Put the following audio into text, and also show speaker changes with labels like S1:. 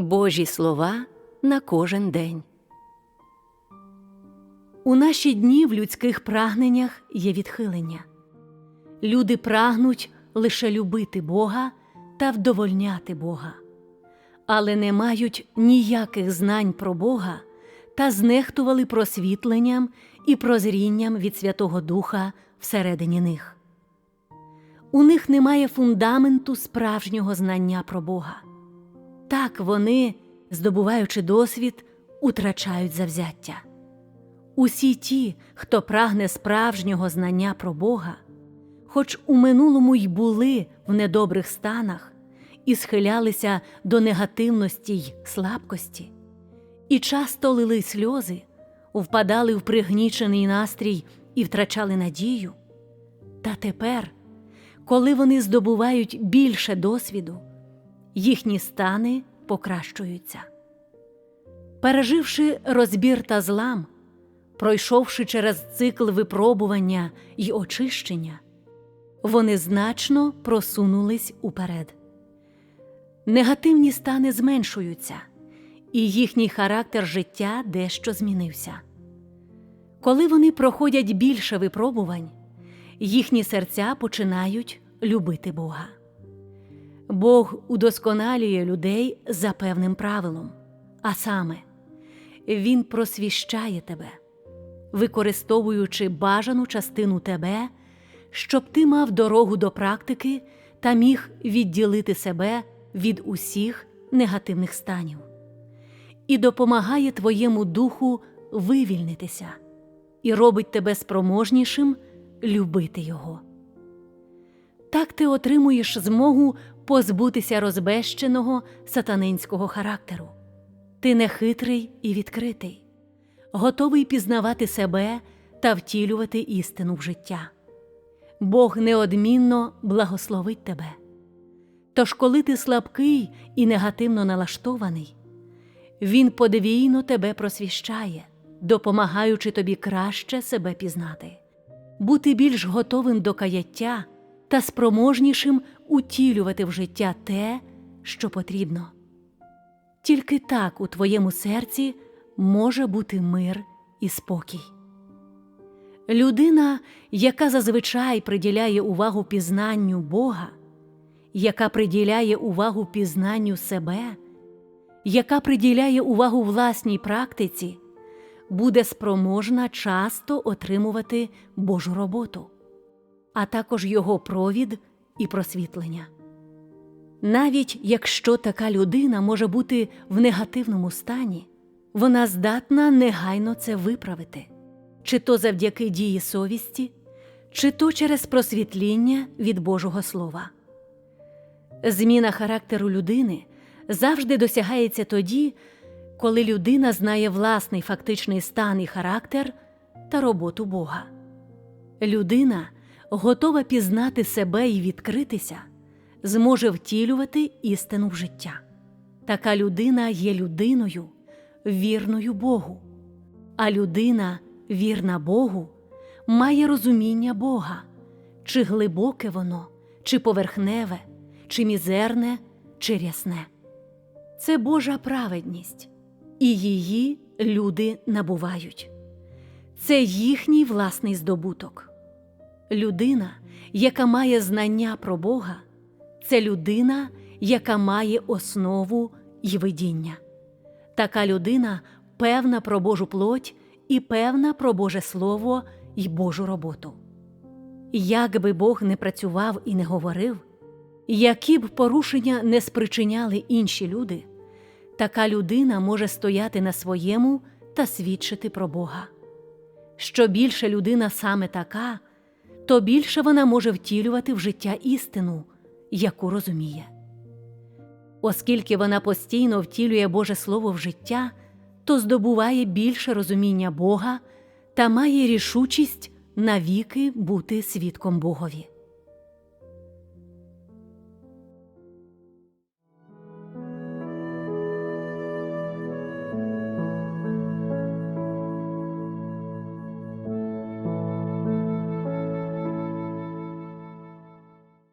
S1: Божі слова на кожен день. У наші дні в людських прагненнях є відхилення. Люди прагнуть лише любити Бога та вдовольняти Бога, але не мають ніяких знань про Бога та знехтували просвітленням і прозрінням від Святого Духа всередині них. У них немає фундаменту справжнього знання про Бога. Так вони, здобуваючи досвід, утрачають завзяття. Усі ті, хто прагне справжнього знання про Бога, хоч у минулому й були в недобрих станах і схилялися до негативності й слабкості, і часто лили сльози, впадали в пригнічений настрій і втрачали надію. Та тепер, коли вони здобувають більше досвіду, їхні стани покращуються. Переживши розбір та злам, пройшовши через цикл випробування й очищення, вони значно просунулись уперед. Негативні стани зменшуються, і їхній характер життя дещо змінився. Коли вони проходять більше випробувань, їхні серця починають любити Бога. Бог удосконалює людей за певним правилом, а саме, Він просвіщає тебе, використовуючи бажану частину тебе, щоб ти мав дорогу до практики та міг відділити себе від усіх негативних станів, і допомагає твоєму духу вивільнитися і робить тебе спроможнішим любити Його. Так ти отримуєш змогу позбутися розбещеного сатанинського характеру. Ти нехитрий і відкритий, готовий пізнавати себе та втілювати істину в життя. Бог неодмінно благословить тебе. Тож, коли ти слабкий і негативно налаштований, Він подвійно тебе просвіщає, допомагаючи тобі краще себе пізнати, бути більш готовим до каяття та спроможнішим утілювати в життя те, що потрібно. Тільки так у твоєму серці може бути мир і спокій. Людина, яка зазвичай приділяє увагу пізнанню Бога, яка приділяє увагу пізнанню себе, яка приділяє увагу власній практиці, буде спроможна часто отримувати Божу роботу, а також його провід і просвітлення. Навіть якщо така людина може бути в негативному стані, вона здатна негайно це виправити, чи то завдяки дії совісті, чи то через просвітління від Божого Слова. Зміна характеру людини завжди досягається тоді, коли людина знає власний фактичний стан і характер та роботу Бога. Людина, готова пізнати себе і відкритися, зможе втілювати істину в життя. Така людина є людиною, вірною Богу, а людина, вірна Богу, має розуміння Бога, чи глибоке воно, чи поверхневе, чи мізерне, чи рясне. Це Божа праведність, і її люди набувають. Це їхній власний здобуток. Людина, яка має знання про Бога, це людина, яка має основу й видіння. Така людина певна про Божу плоть і певна про Боже Слово й Божу роботу. Як би Бог не працював і не говорив, які б порушення не спричиняли інші люди, така людина може стояти на своєму та свідчити про Бога. Що більше людина саме така, то більше вона може втілювати в життя істину, яку розуміє. Оскільки вона постійно втілює Боже Слово в життя, то здобуває більше розуміння Бога та має рішучість навіки бути свідком Богові.